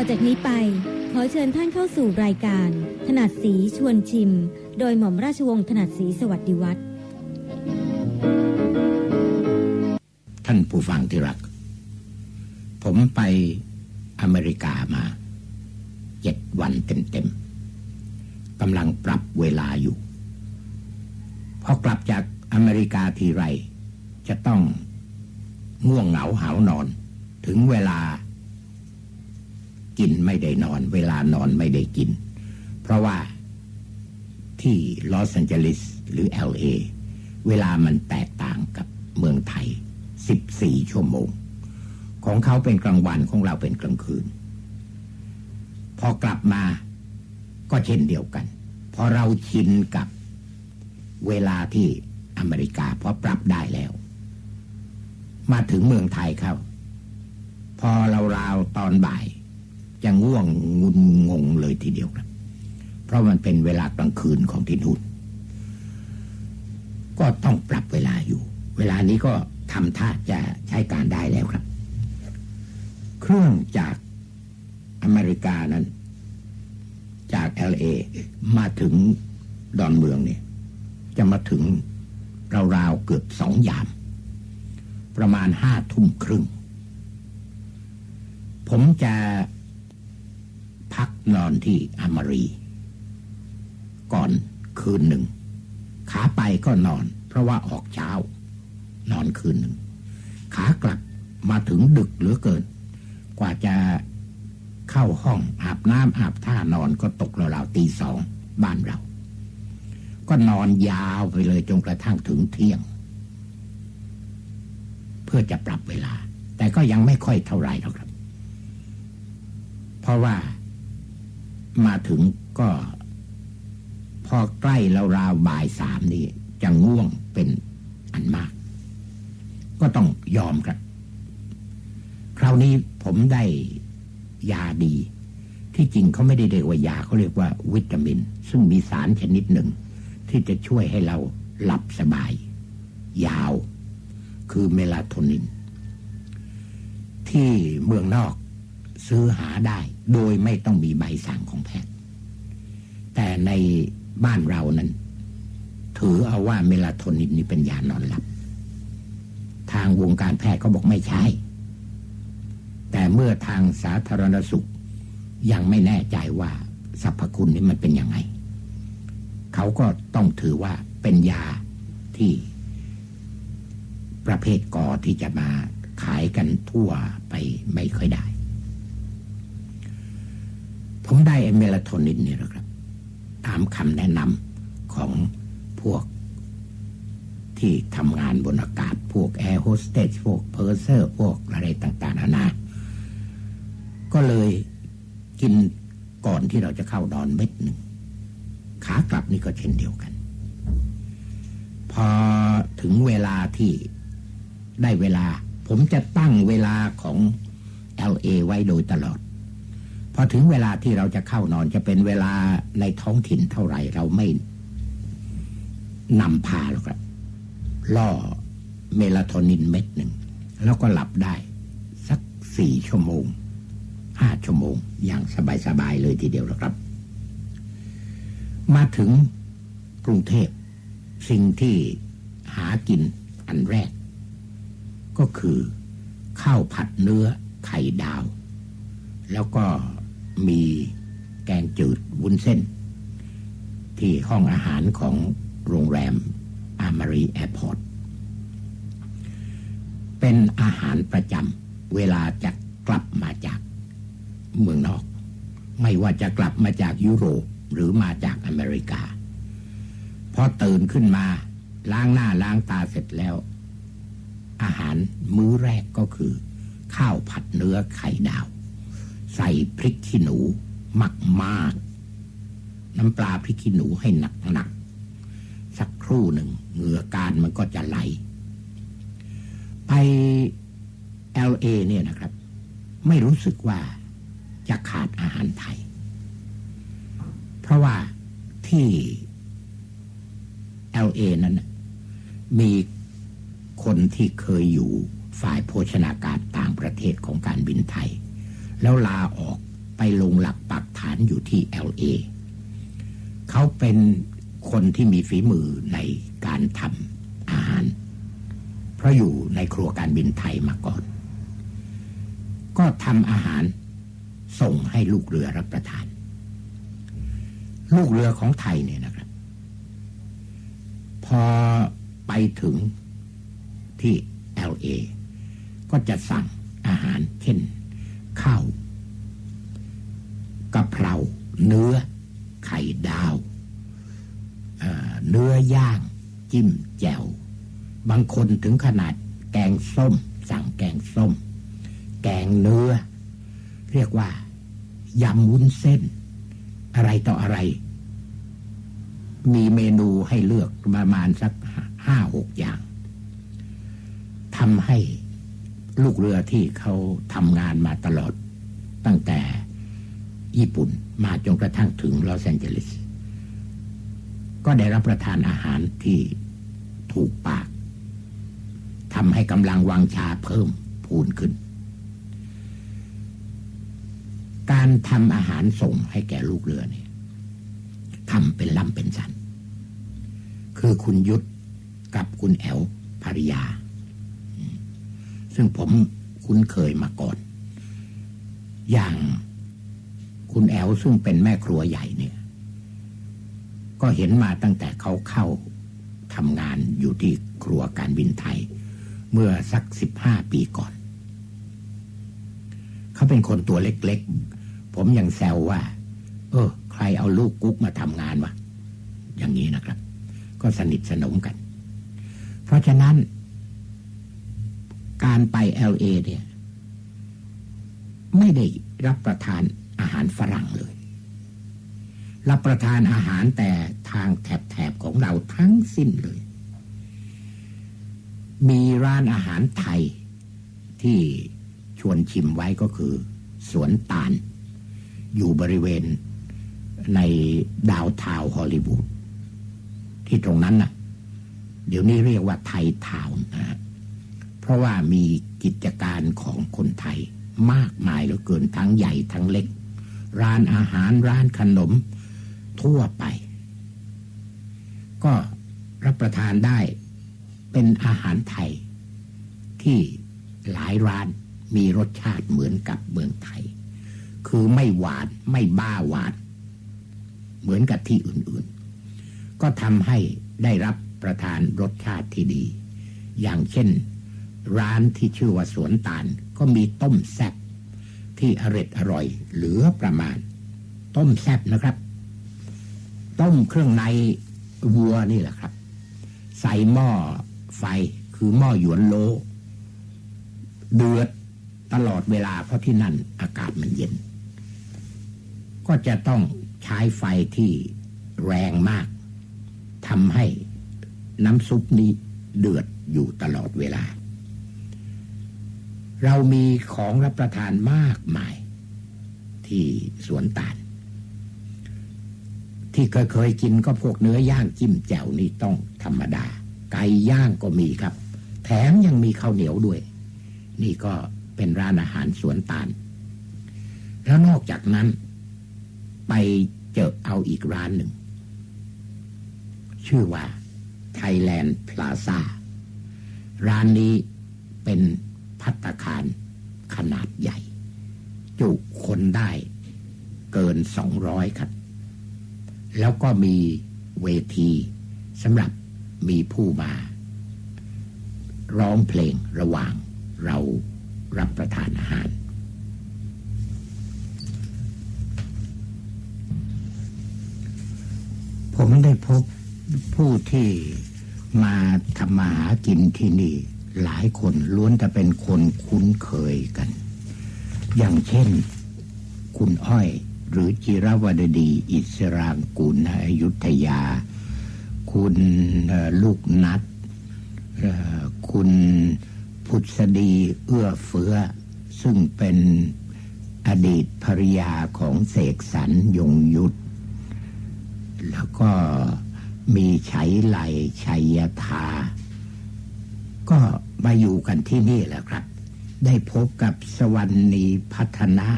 อจากนี้ไป ขอเชิญท่านเข้าสู่รายการ ถนัดสีชวนชิม โดยหม่อมราชวงศ์ถนัดสีสวัสดิวัฒน์ท่านผู้ฟังที่รัก ผมไปอเมริกามาเจ็ดวันเต็มๆกำลังปรับเวลาอยู่พอกลับจากอเมริกาทีไร จะต้องง่วงเหงาหาวนอน ถึงเวลา กินไม่ได้นอน เวลานอนไม่ได้กิน เพราะว่าที่ลอสแอนเจลิสหรือ LA เวลามันแตกต่างกับเมืองไทย 14 ชั่วโมง ของเขาเป็นกลางวันของเราเป็นกลางคืน พอกลับมาก็เช่นเดียวกัน พอเราชินกับเวลาที่อเมริกาพราะปรับได้แล้ว มาถึงเมืองไทยครับ พอเราราวตอนบ่าย จะง่วงงุนงงเลยทีเดียวครับ เพราะมันเป็นเวลากลางคืนของที่นู่นก็ต้องปรับเวลาอยู่ เวลานี้ก็ทำท่าจะใช้การได้แล้วครับ เครื่องจากอเมริกานั้น จาก LA มาถึงดอนเมืองเนี่ย จะมาถึงราวๆเกือบสองยาม ประมาณห้าทุ่มครึ่ง ผมจะ พักนอนที่อมรี ก่อนคืนหนึ่ง ขาไปก็นอน เพราะว่าออกเช้า นอนคืนหนึ่ง ขากลับมาถึงดึกเหลือเกิน กว่าจะเข้าห้องอาบน้ำอาบท่านอนก็ตกราวๆตีสองบ้านเรา ก็นอนยาวไปเลยจนกระทั่งถึงเที่ยง เพื่อจะปรับเวลา แต่ก็ยังไม่ค่อยเท่าไหร่หรอกครับ เพราะว่า มาถึงก็ พอใกล้ราวบ่ายสามนี่จะง่วงเป็นอันมาก ก็ต้องยอมครับ คราวนี้ผมได้ยาดี ที่จริงเขาไม่ได้เรียกว่ายาเขาเรียกว่าวิตามิน ซึ่งมีสารชนิดหนึ่ง ที่จะช่วยให้เราหลับสบาย ยาว คือเมลาโทนิน ที่เมืองนอก ซื้อหาได้ โดยไม่ต้องมีใบสั่งของแพทย์ แต่ในบ้านเรานั้น ถือเอาว่าเมลาโทนินนี่เป็นยานอนหลับ ทางวงการแพทย์เขาบอกไม่ใช่ แต่เมื่อทางสาธารณสุข ยังไม่แน่ใจว่าสรรพคุณนี้มันเป็นยังไง เขาก็ต้องถือว่าเป็นยาที่ประเภทกอที่จะมาขายกันทั่วไปไม่ค่อยได้ ผมได้เมลาโทนินนี่แหละครับ ตามคำแนะนำของพวกที่ทำงานบนอากาศ พวกแอร์โฮสเตสพวกเพอร์เซอร์ พวกอะไรต่าง ๆ นานา ก็เลยกินก่อนที่เราจะเข้านอนเม็ดหนึ่ง ขากลับนี่ก็เช่นเดียวกัน พอถึงเวลาที่ได้เวลา ผมจะตั้งเวลาของ LA ไว้โดยตลอด พอถึงเวลาที่เราจะเข้านอนจะเป็นเวลาในท้องถิ่นเท่าไหร่ เราไม่นำพาหรอกครับล่อเมลาโทนินเม็ดหนึ่ง แล้วก็หลับได้ สักสี่ชั่วโมงห้าชั่วโมง อย่างสบายๆเลยทีเดียวนะครับ มาถึงกรุงเทพสิ่งที่หากินอันแรก ก็คือข้าวผัดเนื้อไข่ดาว แล้วก็ มีแกงจืดวุ้นเส้น ที่ห้องอาหารของโรงแรมอามารีแอร์พอร์ตเป็นอาหารประจำเวลาจะกลับมาจากเมืองนอก ไม่ว่าจะกลับมาจากยุโรปหรือมาจากอเมริกา พอตื่นขึ้นมาล้างหน้าล้างตาเสร็จแล้ว อาหารมื้อแรกก็คือ ข้าวผัดเนื้อไข่ดาว ใส่พริกขี้หนูมากมากๆน้ำปลาพริกขี้หนูให้หนักหนักๆสักครู่หนึ่งเหงื่อการมันก็จะไหล ไป LA เนี่ยนะครับ ไม่รู้สึกว่าจะขาดอาหารไทย เพราะว่าที่ LA นั้นมีคนที่เคยอยู่ฝ่ายโภชนาการต่างประเทศของการบินไทย แล้วลาออกไปลงหลักปักฐานอยู่ที่ LA เขาเป็นคนที่มีฝีมือในการทำอาหาร เพราะอยู่ในครัวการบินไทยมาก่อน ก็ทำอาหารส่งให้ลูกเรือรับประทาน ลูกเรือของไทยเนี่ยนะครับ พอไปถึงที่ LA ก็จะสั่งอาหารเช่น เนื้อไข่ดาว เนื้อย่าง จิ้มแจ่ว บางคนถึงขนาดแกงส้ม สั่งแกงส้ม แกงเนื้อ เรียกว่ายำวุ้นเส้น อะไรต่ออะไร มีเมนูให้เลือกประมาณสักห้าหกอย่างทำให้ลูกเรือที่เขาทำงานมาตลอด ตั้งแต่ ญี่ปุ่น มาจนกระทั่งถึงลอสแอนเจลิส ก็ได้รับประทานอาหารที่ถูกปากทำให้กำลังวังชาเพิ่มพูนขึ้น การทำอาหารส่งให้แก่ลูกเรือเนี่ยทำเป็นลำเป็นสัน คือคุณยุทธกับคุณแอลภริยา ซึ่งผมคุ้นเคยมาก่อน อย่าง คุณแอลซึ่งเป็นแม่ครัวใหญ่เนี่ย ก็เห็นมาตั้งแต่เขาเข้าทำงานอยู่ที่ครัวการบินไทย เมื่อสักสิบห้าปีก่อน เขาเป็นคนตัวเล็กๆ ผมยังแซวว่า เออ ใครเอาลูกกุ๊กมาทำงานวะ อย่างนี้นะครับ ก็สนิทสนมกัน เพราะฉะนั้น การไป LA เนี่ย ไม่ได้รับประทาน หารฝรั่งเลย รับประทานอาหารแต่ทางแถบๆของเราทั้งสิ้นเลย มีร้านอาหารไทยที่ชวนชิมไว้ก็คือ สวนตาล อยู่บริเวณในดาวทาวฮอลลีวูดที่ตรงนั้นน่ะ เดี๋ยวนี้เรียกว่าไทยทาวน์นะเพราะว่ามีกิจการของคนไทยมากมายเหลือเกินทั้งใหญ่ทั้งเล็ก ร้านอาหารร้านขนมทั่วไป ก็รับประทานได้เป็นอาหารไทย ที่หลายร้านมีรสชาติเหมือนกับเมืองไทย คือไม่หวานไม่บ้าหวาน เหมือนกับที่อื่นๆ ก็ทำให้ได้รับประทานรสชาติที่ดี อย่างเช่น ร้านที่ชื่อว่าสวนตาลก็มีต้มแซ่บ ที่อร่อยอร่อย เหลือประมาณ ต้มแซ่บนะครับ ต้มเครื่องในวัวนี่แหละครับ ใส่หม้อไฟคือหม้อหยวนโล เดือดตลอดเวลาเพราะที่นั่นอากาศมันเย็น ก็จะต้องใช้ไฟที่แรงมากทำให้น้ำซุปนี้เดือดอยู่ตลอดเวลา เรามีของรับประทานมากมาย ที่สวนตาล ที่เคยเคยกินก็พวกเนื้อย่างจิ้มแจ่วนี่ต้องธรรมดา ไก่ย่างก็มีครับ แถมยังมีข้าวเหนียวด้วย นี่ก็เป็นร้านอาหารสวนตาล แล้วนอกจากนั้น ไปเจอเอาอีกร้านหนึ่ง ชื่อว่า Thailand Plaza ร้านนี้เป็น พัตคารขนาดใหญ่ จุคนได้เกินสองร้อยครับ แล้วก็มีเวทีสำหรับมีผู้มา ร้องเพลงระหว่างเรารับประทานอาหาร ผมได้พบผู้ที่มาทำมาหากินที่นี่ หลายคนล้วนแต่เป็นคนคุ้นเคยกัน อย่างเช่น คุณอ้อย หรือจิรวดดี อิสรางกุลอยุธยา คุณลูกนัดคุณพุทธดีเอื้อเฟื้อ ซึ่งเป็นอดีตภริยาของเสกสรรยงยุทธแล้วก็มีชัยไหลชัยธา ก็มาอยู่กันที่นี่แหละครับ ได้พบกับสวรรณีพัฒนะ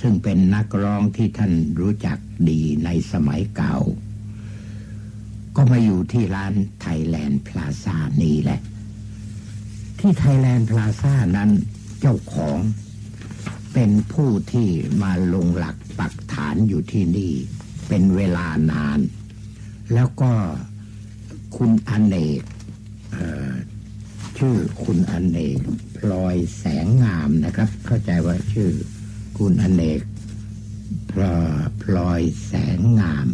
ซึ่งเป็นนักร้องที่ท่านรู้จักดีในสมัยเก่า ก็มาอยู่ที่ร้านไทยแลนด์พลาซ่านี้แหละ ที่ไทยแลนด์พลาซ่านั้นเจ้าของเป็นผู้ที่มาลงหลักปักฐานอยู่ที่นี่ เป็นเวลานาน แล้วก็คุณอเนก ชื่อคุณอเนกพลอยแสงงามนะครับ เข้าใจว่าชื่อคุณอเนกพลอพลอยแสงงาม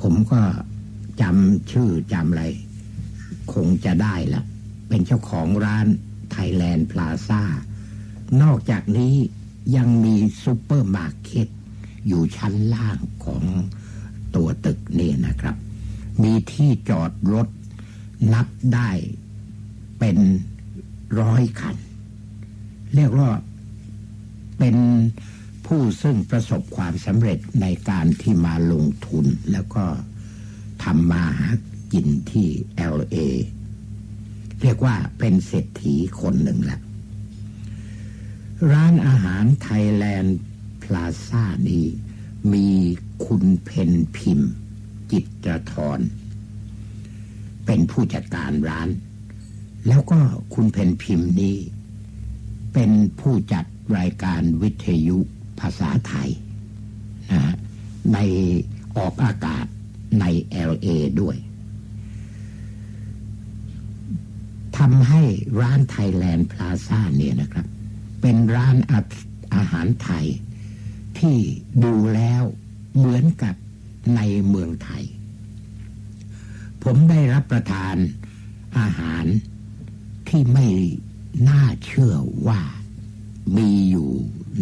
ผมก็จำชื่อจำอะไร คงจะได้ละเป็นเจ้าของร้านไทยแลนด์พลาซ่านอกจากนี้ยังมีซูเปอร์มาร์เก็ตอยู่ชั้นล่างของตัวตึกนี่นะครับ มีที่จอดรถนับได้ เป็นร้อยคัน เรียกว่าเป็นผู้ซึ่งประสบความสำเร็จในการที่มาลงทุนแล้วก็ทำมาหากินที่ LA เรียกว่าเป็นเศรษฐีคนหนึ่งแหละร้านอาหารไทยแลนด์พลาซ่านี้มีคุณเพนพิมพ์ จิตรทรเป็นผู้จัดการร้าน แล้วก็คุณเพนพิมพ์นี้ เป็นผู้จัดรายการวิทยุภาษาไทยนะฮะในออกอากาศใน LA ด้วยทำให้ร้านไทยแลนด์พลาซ่าเนี่ยนะครับ เป็นร้านอาอาหารไทยที่ดูแล้วเหมือนกับในเมืองไทย ผมได้รับประทานอาหาร ที่ไม่น่าเชื่อว่ามีอยู่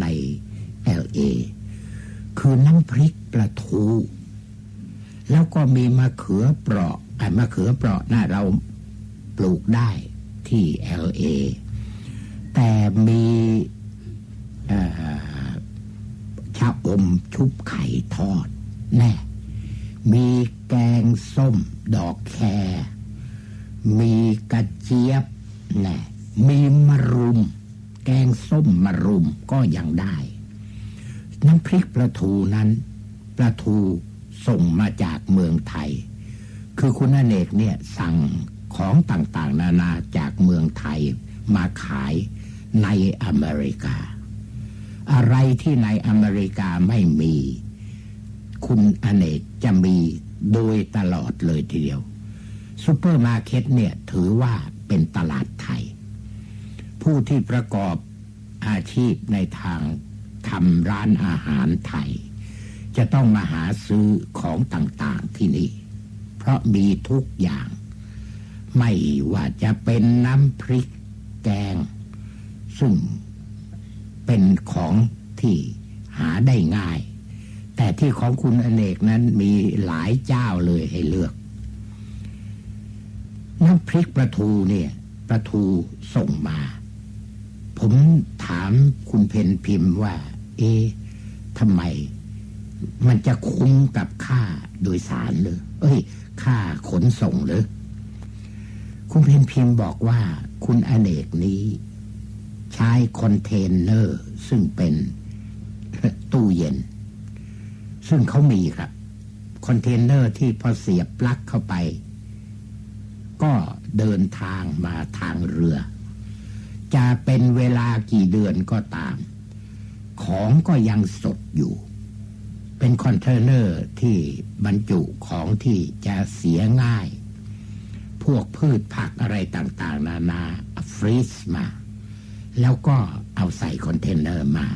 ใน LA คือน้ำพริกปลาทู แล้วก็มีมะเขือเปราะไอ้มะเขือเปราะน่ะเราปลูกได้ที่ LA แต่มีเอ่อชะอมชุบไข่ทอด แน่ มีแกงส้มดอกแครมีกระเจี๊ยบ แน่มีมะรุม แกงส้มมะรุมก็ยังได้ น้ำพริกปลาทูนั้นปลาทูส่งมาจากเมืองไทย คือคุณอเนกเนี่ยสั่งของต่างๆ นานาจากเมืองไทยมาขายในอเมริกา อะไรที่ในอเมริกาไม่มี คุณอเนกจะมีโดยตลอดเลยทีเดียวซูเปอร์มาร์เก็ตเนี่ยถือว่า เป็นตลาดไทย ผู้ที่ประกอบอาชีพในทางทำร้านอาหารไทย จะต้องมาหาซื้อของต่างๆที่นี่ เพราะมีทุกอย่าง ไม่ว่าจะเป็นน้ำพริกแกง ซึ่งเป็นของที่หาได้ง่าย แต่ที่ของคุณอเนกนั้นมีหลายเจ้าเลยให้เลือก น้ำพริกปลาทูเนี่ยปลาทูส่งมา ผมถามคุณเพนพิมพ์ว่า เอ๊ะทำไม มันจะคุ้มกับค่าโดยสารหรือเอ้ย ค่าขนส่งหรือคุณเพนพิมพ์บอกว่า คุณอเนกนี้ ใช้คอนเทนเนอร์ ซึ่งเป็นตู้เย็น ซึ่งเขามีครับ คอนเทนเนอร์ที่พอเสียบปลั๊กเข้าไป ก็เดินทางมาทางเรือ จะเป็นเวลากี่เดือนก็ตาม ของก็ยังสดอยู่ เป็นคอนเทนเนอร์ที่บรรจุของที่จะเสียง่าย พวกพืชผักอะไรต่างๆ นานาฟรีซมา แล้วก็เอาใส่คอนเทนเนอร์มา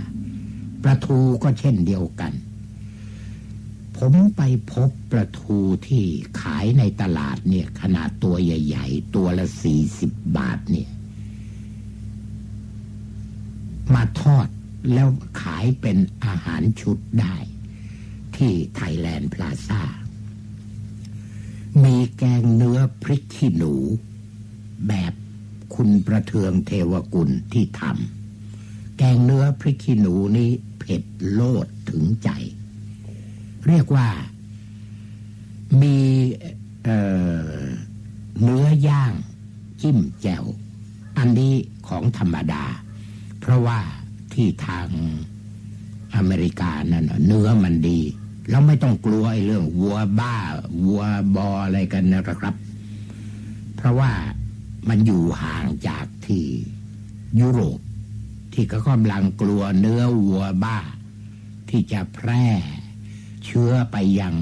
ปลาทูก็เช่นเดียวกัน ผมไปพบปลาทูที่ขายในตลาดเนี่ย ขนาดตัวใหญ่ ๆ ตัวละสี่สิบบาทเนี่ย มาทอดแล้วขายเป็นอาหารชุดได้ ที่ไทยแลนด์พลาซ่า มีแกงเนื้อพริกขี้หนู แบบคุณประเทืองเทวกุลที่ทำแกงเนื้อพริกขี้หนูนี้เผ็ดโลดถึงใจ เรียกว่ามีเเนื้อย่างจิ้มแจ่ว อันนี้ของธรรมดา เพราะว่าที่ทางอเมริกานั่นเนื้อมันดี แล้วไม่ต้องกลัวไอ้เรื่องวัวบ้า วัวบออะไรกันนะครับ เพราะว่ามันอยู่ห่างจากที่ยุโรป ที่ก็กำลังกลัวเนื้อวัวบ้า ที่จะแพร่ เชื้อไปยัง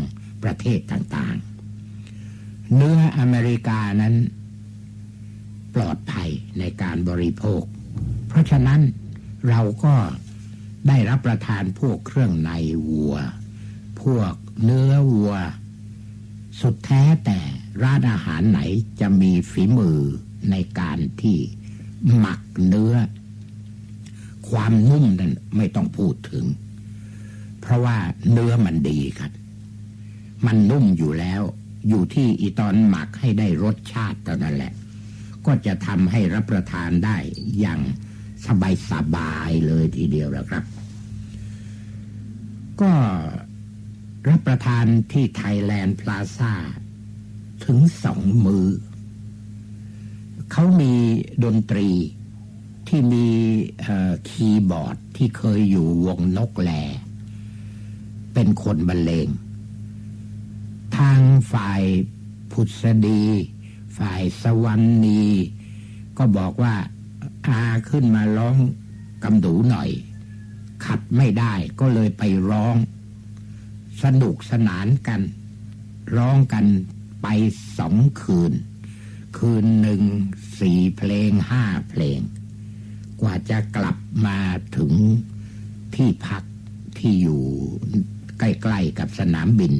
ประเทศต่างๆ เนื้ออเมริกานั้นปลอดภัยในการบริโภค เพราะฉะนั้นเราก็ได้รับประทานพวกเครื่องในวัว พวกเนื้อวัว สุดแท้แต่ร้านอาหารไหนจะมีฝีมือในการที่หมักเนื้อ ความนุ่มนั้นไม่ต้องพูดถึง เพราะว่าเนื้อมันดีครับ มันนุ่มอยู่แล้ว อยู่ที่อีตอนหมักให้ได้รสชาติเท่านั้นแหละ ก็จะทำให้รับประทานได้อย่างสบายสบายๆเลยทีเดียวแล้วครับ ก็รับประทานที่ไทยแลนด์พลาซ่าถึงสองมือ เขามีดนตรีที่มีคีย์บอร์ดที่เคยอยู่วงนกแล เป็นคนบรรเลง ทางฝ่ายพุทธดี ฝ่ายสวรรณี ก็บอกว่าอาขึ้นมาร้องกำดูหน่อย ขัดไม่ได้ก็เลยไปร้อง สนุกสนานกัน ร้องกันไปสองคืน คืนหนึ่งสี่เพลงห้าเพลง กว่าจะกลับมาถึงที่พักที่อยู่ ใกล้ๆกับสนามบิน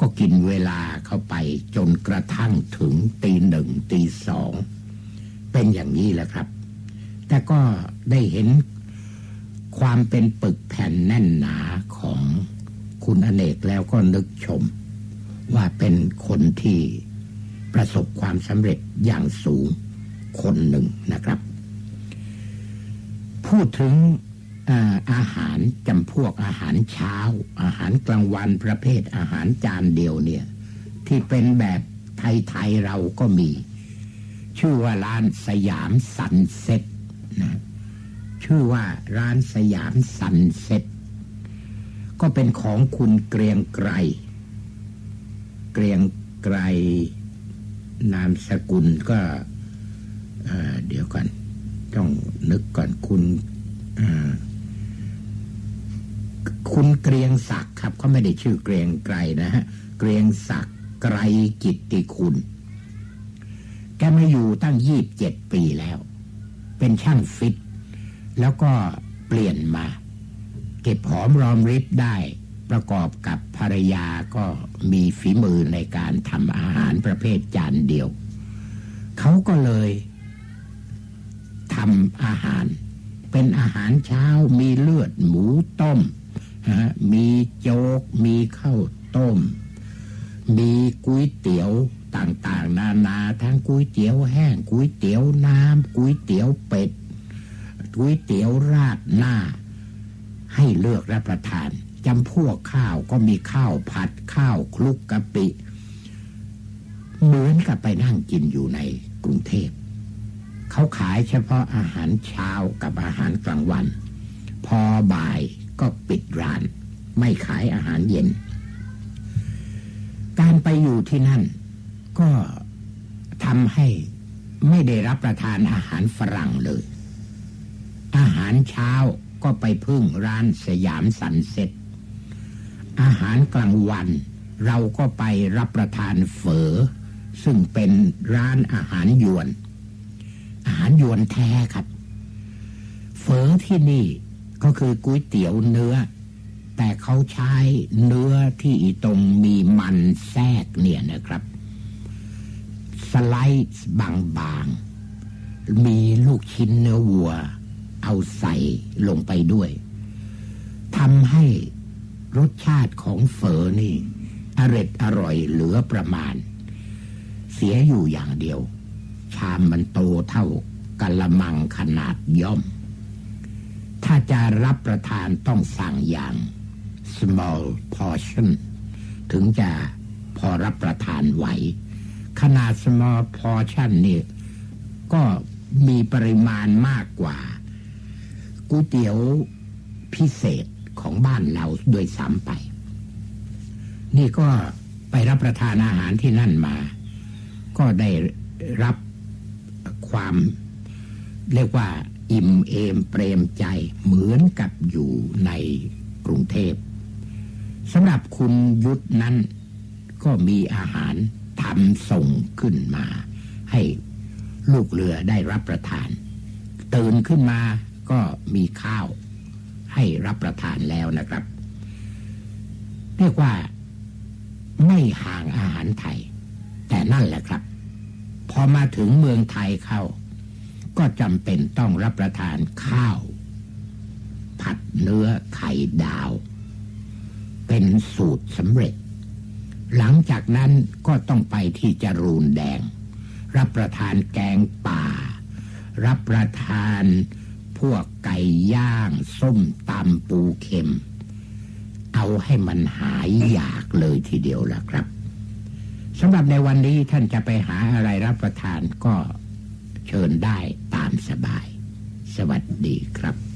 ก็กินเวลาเข้าไปจนกระทั่งถึงตีหนึ่งตีสอง เป็นอย่างนี้แหละครับ แต่ก็ได้เห็นความเป็นปึกแผ่นแน่นหนาของคุณอเนกแล้วก็นึกชม ว่าเป็นคนที่ประสบความสำเร็จอย่างสูงคนหนึ่งนะครับ พูดถึง อาหารจำพวกอาหารเช้า อาหารกลางวันประเภทอาหารจานเดียวเนี่ย ที่เป็นแบบไทยๆเราก็มี ชื่อว่าร้านสยามสันเซ็ตนะชื่อว่าร้านสยามสันเซ็ตก็เป็นของคุณเกรียงไกรเกรียงไกรนามสกุลก็เเดี๋ยวก่อน ต้องนึกก่อนคุณอ่อ คุณเกรียงศักดิ์ครับเขาไม่ได้ชื่อเกรียงไกรนะฮะเกรียงศักดิ์ไกรกิตติคุณ แกมาอยู่ตั้งยี่บเจ็ดปีแล้ว เป็นช่างฟิต แล้วก็เปลี่ยนมา เก็บหอมรอมริบได้ประกอบกับภรรยาก็มีฝีมือในการทำอาหารประเภทจานเดียว เขาก็เลยทำอาหาร เป็นอาหารเช้ามีเลือดหมูต้ม มีโจ๊ก มีข้าวต้ม มีก๋วยเตี๋ยวต่างๆ นานาทั้งก๋วยเตี๋ยวแห้งก๋วยเตี๋ยวน้ำก๋วยเตี๋ยวเป็ดก๋วยเตี๋ยวราดหน้า ให้เลือกรับประทานจำพวกข้าวก็มีข้าวผัดข้าวคลุกกะปิ เหมือนกับไปนั่งกินอยู่ในกรุงเทพเขาขายเฉพาะอาหารเช้ากับอาหารกลางวัน พอบ่าย ก็ปิดร้าน ไม่ขายอาหารเย็น การไปอยู่ที่นั่น ก็ทำให้ไม่ได้รับประทานอาหารฝรั่งเลย อาหารเช้าก็ไปพึ่งร้านสยามสันเซ็ตอาหารกลางวัน เราก็ไปรับประทานเฝอ ซึ่งเป็นร้านอาหารยวน อาหารยวนแท้ครับ เฝอที่นี่ ก็คือก๋วยเตี๋ยวเนื้อ แต่เขาใช้เนื้อที่ตรงมีมันแทรกเนี่ยนะครับ สไลด์บางๆ มีลูกชิ้นเนื้อวัว เอาใส่ลงไปด้วยทำให้รสชาติของเฝอนี่อร็ดอร่อยเหลือประมาณ เสียอยู่อย่างเดียว ชามมันโตเท่ากะละมังขนาดย่อม ถ้าจะรับประทานต้องสั่งอย่าง small portion ถึงจะพอรับประทานไหว ขนาด small portion นี่ก็มีปริมาณมากกว่าก๋วยเตี๋ยวพิเศษของบ้านเราด้วยซ้ำไป นี่ก็ไปรับประทานอาหารที่นั่นมา ก็ได้รับความเรียกว่า อิ่มเอมเปรมใจเหมือนกับอยู่ในกรุงเทพสำหรับคุณยุทธนั้น ก็มีอาหารทำส่งขึ้นมา ให้ลูกเรือได้รับประทานตื่นขึ้นมาก็มีข้าวให้รับประทานแล้วนะครับ เรียกว่าไม่ห่างอาหารไทย แต่นั่นแหละครับ พอมาถึงเมืองไทยเข้า ก็จำเป็นต้องรับประทานข้าว ผัดเนื้อไข่ดาว เป็นสูตรสำเร็จ หลังจากนั้นก็ต้องไปที่จรูนแดง รับประทานแกงป่า รับประทานพวกไก่ย่าง ส้มตำปูเค็ม เอาให้มันหายอยากเลยทีเดียวล่ะครับสำหรับในวันนี้ท่านจะไปหาอะไรรับประทานก็ เชิญได้ตามสบาย สวัสดีครับ